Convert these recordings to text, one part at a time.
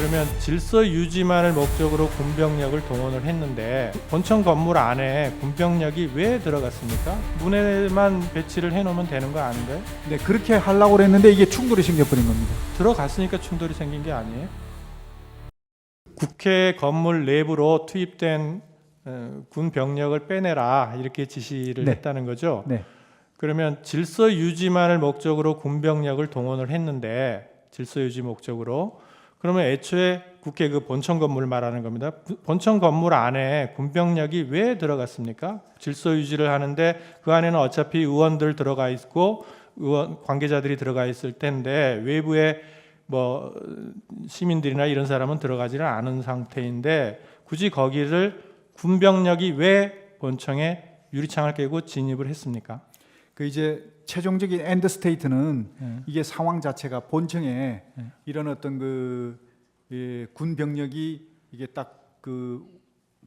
그러면 질서 유지만을 목적으로 군병력을 동원을 했는데 본청 건물 안에 군병력이 왜 들어갔습니까? 문에만 배치를 해놓으면 되는 거 아닌가요? 네, 그렇게 하려고 그랬는데 이게 충돌이 생겨버린 겁니다. 들어갔으니까 충돌이 생긴 게 아니에요? 국회 건물 내부로 투입된 어, 군 병력을 빼내라 이렇게 지시를 네. 했다는 거죠. 네. 그러면 질서 유지만을 목적으로 군 병력을 동원을 했는데 질서 유지 목적으로 그러면 애초에 국회 그 본청 건물 말하는 겁니다. 부- 본청 건물 안에 군 병력이 왜 들어갔습니까? 질서 유지를 하는데 그 안에는 어차피 의원들 들어가 있고 의원 관계자들이 들어가 있을 텐데 외부에 뭐 시민들이나 이런 사람은 들어가지는 않은 상태인데 굳이 거기를 군병력이 왜 본청에 유리창을 깨고 진입을 했습니까? 그 이제 최종적인 엔드 스테이트는 네. 이게 상황 자체가 본청에 네. 이런 어떤 그 예, 군 병력이 이게 딱 그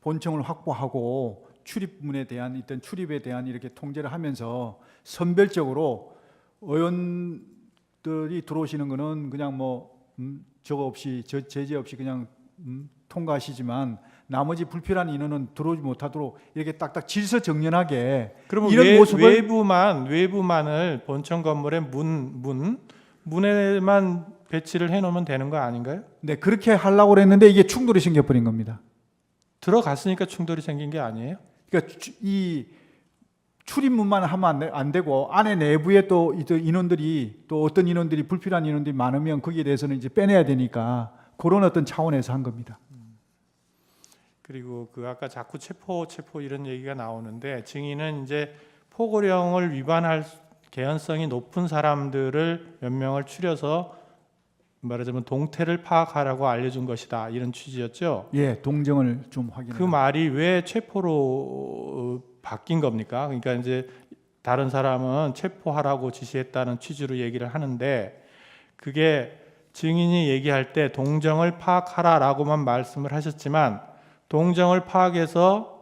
본청을 확보하고 출입문에 대한 어떤 출입에 대한 이렇게 통제를 하면서 선별적으로 의원들이 들어오시는 거는 그냥 뭐 음, 저거 없이 저 제재 없이 그냥 음, 통과하시지만 나머지 불필요한 인원은 들어오지 못하도록 이렇게 딱딱 질서 정연하게 그러면 이런 외, 모습을- 외부만 외부만을 본청 건물의 문, 문 문에만 배치를 해놓으면 되는 거 아닌가요? 네, 그렇게 하려고 그랬는데 이게 충돌이 생겨버린 겁니다. 들어갔으니까 충돌이 생긴 게 아니에요? 그러니까 주- 이 출입문만 하면 안, 되고 안에 내부에 또 인원들이 또 어떤 인원들이 불필요한 인원들이 많으면 거기에 대해서는 이제 빼내야 되니까 그런 어떤 차원에서 한 겁니다. 그리고 그 아까 자꾸 체포 체포 이런 얘기가 나오는데 증인은 이제 포고령을 위반할 개연성이 높은 사람들을 몇 명을 추려서 말하자면 동태를 파악하라고 알려준 것이다 이런 취지였죠. 예, 동정을 좀 확인해. 그 말이 왜 체포로 어, 바뀐 겁니까? 그러니까 이제 다른 사람은 체포하라고 지시했다는 취지로 얘기를 하는데 그게 증인이 얘기할 때 동정을 파악하라라고만 말씀을 하셨지만 동정을 파악해서